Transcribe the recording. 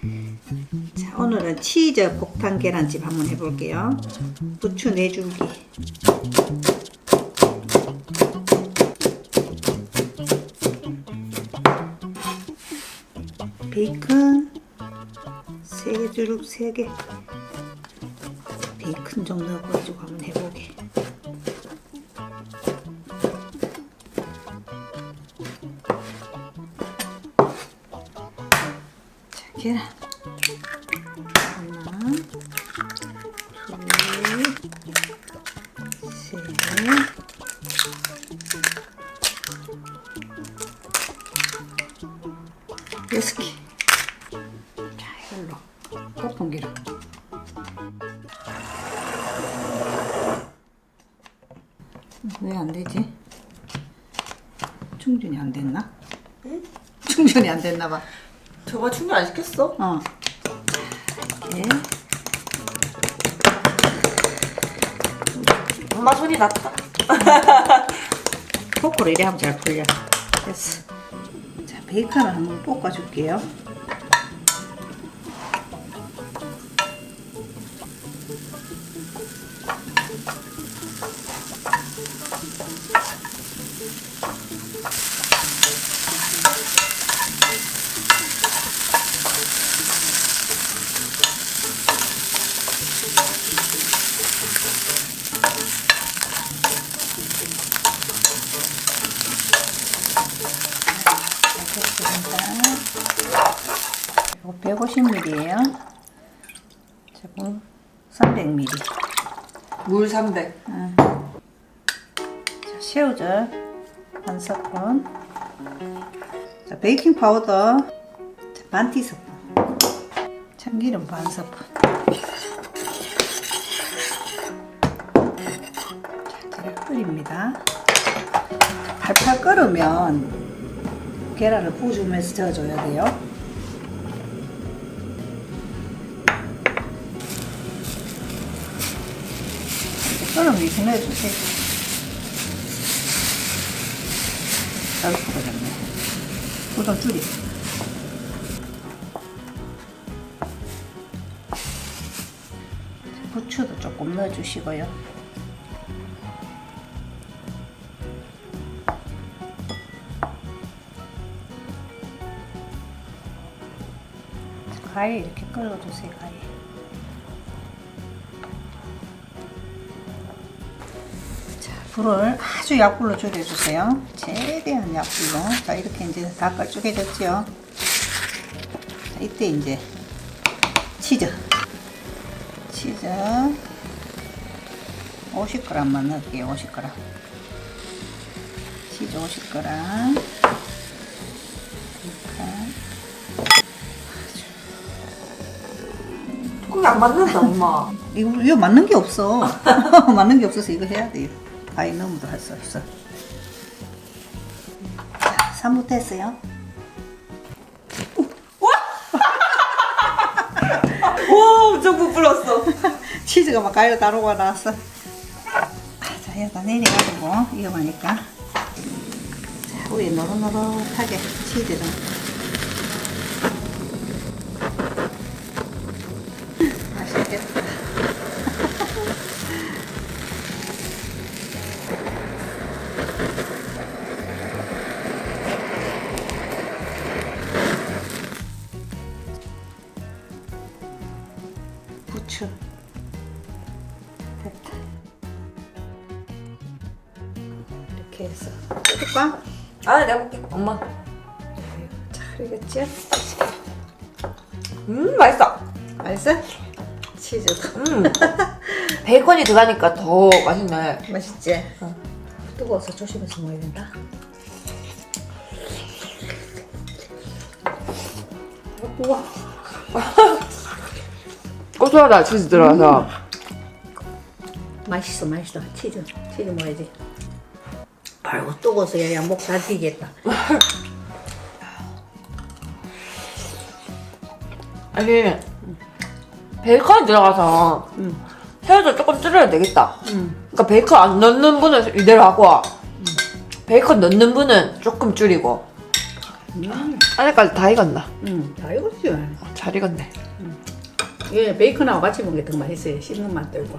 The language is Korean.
자, 오늘은 치즈 폭탄 계란찜 한번 해볼게요. 부추 네 줄기. 베이컨 세 줄, 세 개. 베이컨 좀 넣어가지고 한번 해보게. 계란. 하나, 둘, 셋. 여섯 개. 자, 이걸로 거품 기름. 왜안 되지? 충전이 안 됐나? 응? 충전이 안 됐나 봐. 저거 충전 안 시켰어? 어. 이렇게. 엄마 손이 났다. 포크로 이래 하면 잘 풀려. 됐어. 자, 베이컨을 한번 볶아줄게요. 이거 150ml예요. 저거 300ml. 물 300. 자, 새우젓 한 스푼. 자, 베이킹 파우더 자, 반 티스푼. 참기름 반 스푼. 자, 잘 끓입니다. 자, 팔팔 끓으면 계란을 부어주면서 저어줘야 돼요. 끓으면 이렇게 넣어주세요. 잘 끓어졌네. 불좀 줄이. 부추도 조금 넣어주시고요. 가위 이렇게 끓여주세요, 가위. 불을 아주 약불로 줄여주세요. 최대한 약불로. 자, 이렇게 이제 다 걸쭉해졌죠. 자, 이때 이제 치즈. 치즈 50g만 넣을게요. 50g. 치즈 50g. 베이컨. 그게 안 맞는다, 엄마. 이거, 이거 맞는 게 없어. 맞는 게 없어서 이거 해야 돼요. 아이 너무도 할 수 없어. 자, 3부 됐어요. 오, 엄청 부풀었어. 치즈가 막 깔려 따로가 나왔어. 아, 자, 여기다 내려가지고 위험하니까. 자, 위에 노릇노릇하게 치즈를. 부추. 됐다. 이렇게 해서 뚜껑 아, 내가 먹게. 엄마. 잘 익었지? 음, 맛있어. 맛있어? 치즈도 음. 베이컨이 들어가니까 더 맛있네. 맛있지? 뜨거워서 조심해서 먹어야 된다. 우와. 고소하다, 치즈 들어가서. 맛있어, 맛있어. 치즈, 치즈 먹어야지. 아이고 뜨거워서 야야 목다 튀겠다. 아니, 베이컨이 들어가서 응. 새우도 조금 줄여야 되겠다. 응. 그러니까 베이컨 안 넣는 분은 이대로 하고, 베이컨 넣는 분은 조금 줄이고. 음. 안에까지 다 익었나? 응, 다 익었지. 어, 잘 익었네. 이 게 베이컨하고 같이 먹는 게 더 맛있어요. 씹는 맛 들고.